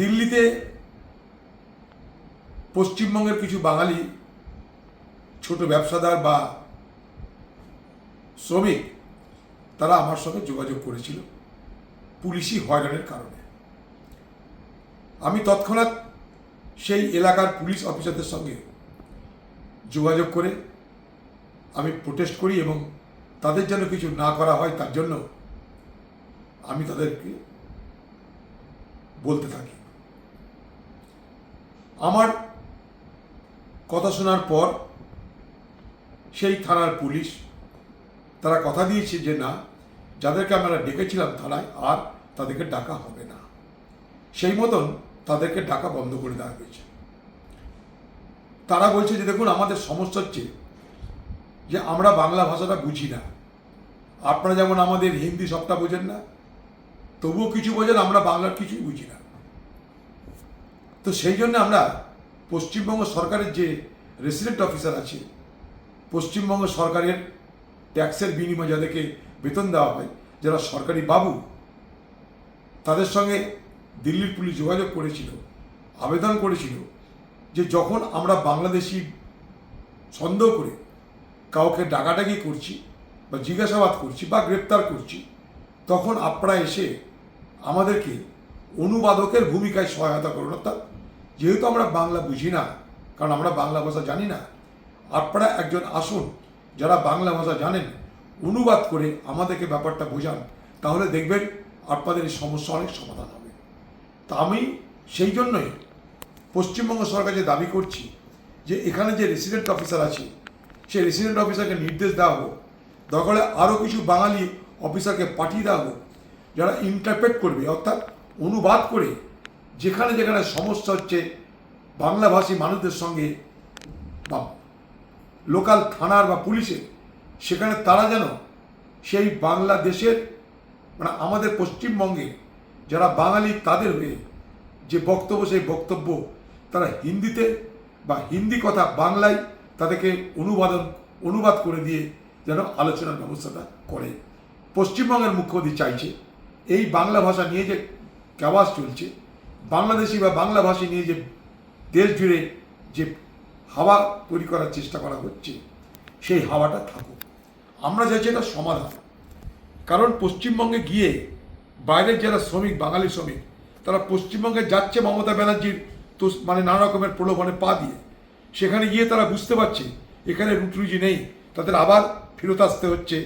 দিল্লিতে পশ্চিমবঙ্গের কিছু বাঙালি ছোট ব্যবসাদার বা শ্রমিক, তারা আমার সঙ্গে যোগাযোগ করেছিল। পুলিশি হয়রানির কারণে। আমি তৎক্ষণাৎ সেই এলাকার পুলিশ অফিসারদের সঙ্গে যোগাযোগ করে আমি প্রোটেস্ট করি এবং তাদের যেন কিছু না করা হয় তার জন্য আমি তাদেরকে বলতে থাকি। আমার কথা শোনার পর সেই থানার পুলিশ তারা কথা দিয়েছে যে না, যাদেরকে আমরা ডেকেছিলাম থানায় আর তাদেরকে ডাকা হবে না। সেই মতন তাদেরকে ডাকা বন্ধ করে দেওয়া হয়েছে। তারা বলছে যে দেখুন, আমাদের সমস্যা হচ্ছে যে আমরা বাংলা ভাষাটা বুঝি না। আপনারা যেমন আমাদের হিন্দি সবটা বোঝেন না, তবুও কিছু বোঝেন, আমরা বাংলার কিছুই বুঝি না। তো সেই জন্য আমরা পশ্চিমবঙ্গ সরকারের যে রেসিডেন্ট অফিসার আছে, পশ্চিমবঙ্গ সরকারের ট্যাক্সের বিনিময়ে যাদেরকে বেতন দেওয়া হয়, যারা সরকারি বাবু, তাদের সঙ্গে দিল্লির পুলিশ যোগাযোগ করেছিল, আবেদন করেছিল যে যখন আমরা বাংলাদেশি সন্দেহ করে কাউকে ডাকাডাকি করছি বা জিজ্ঞাসাবাদ করছি বা গ্রেপ্তার করছি, তখন আপনারা এসে আমাদেরকে অনুবাদকের ভূমিকায় সহায়তা করুন, অর্থাৎ যেহেতু আমরা বাংলা বুঝি না, কারণ আমরা বাংলা ভাষা জানি না, আপনারা একজন আসুন, যারা বাংলা ভাষা জানেন, অনুবাদ করে আমাদেরকে ব্যাপারটা বোঝান, তাহলে দেখবেন আপনাদের এই সমস্যা অনেক সমাধান হবে। তা আমি সেই জন্যই পশ্চিমবঙ্গ সরকার যে দাবি করছি, যে এখানে যে রেসিডেন্ট অফিসার আছে সেই রেসিডেন্ট অফিসারকে নির্দেশ দেওয়া হোক দরকার আরও কিছু বাঙালি অফিসারকে পাঠিয়ে দেওয়া হোক, যারা ইন্টারপ্রেট করবে, অর্থাৎ অনুবাদ করে যেখানে যেখানে সমস্যা হচ্ছে, বাংলাভাষী মানুষদের সঙ্গে বা লোকাল থানার বা পুলিশের, সেখানে তারা যেন সেই বাংলাদেশের মানে আমাদের পশ্চিমবঙ্গে যারা বাঙালি তাদের হয়ে যে বক্তব্য, সেই বক্তব্য তারা হিন্দিতে বা হিন্দি কথা বাংলায় তাদেরকে অনুবাদন, অনুবাদ করে দিয়ে যেন আলোচনার ব্যবস্থাটা করে। পশ্চিমবঙ্গের মুখ্যমন্ত্রী চাইছে, এই বাংলা ভাষা নিয়ে যে ক্যাবাস চলছে বাংলাদেশি বা বাংলাভাষী নিয়ে যে দেশ জুড়ে যে হাওয়া তৈরি করার চেষ্টা করা হচ্ছে, সেই হাওয়াটা থাকুক। আমরা চাইছি এটা সমাধান। কারণ পশ্চিমবঙ্গে গিয়ে বাইরের যারা শ্রমিক, বাঙালি শ্রমিক, তারা পশ্চিমবঙ্গে যাচ্ছে মমতা ব্যানার্জির তো মানে নানা রকমের প্রলোভনে পা দিয়ে। সেখানে গিয়ে তারা বুঝতে পারছে, এখানে রুটি নেই, তাদের আবার ফেরত আসতে হচ্ছে।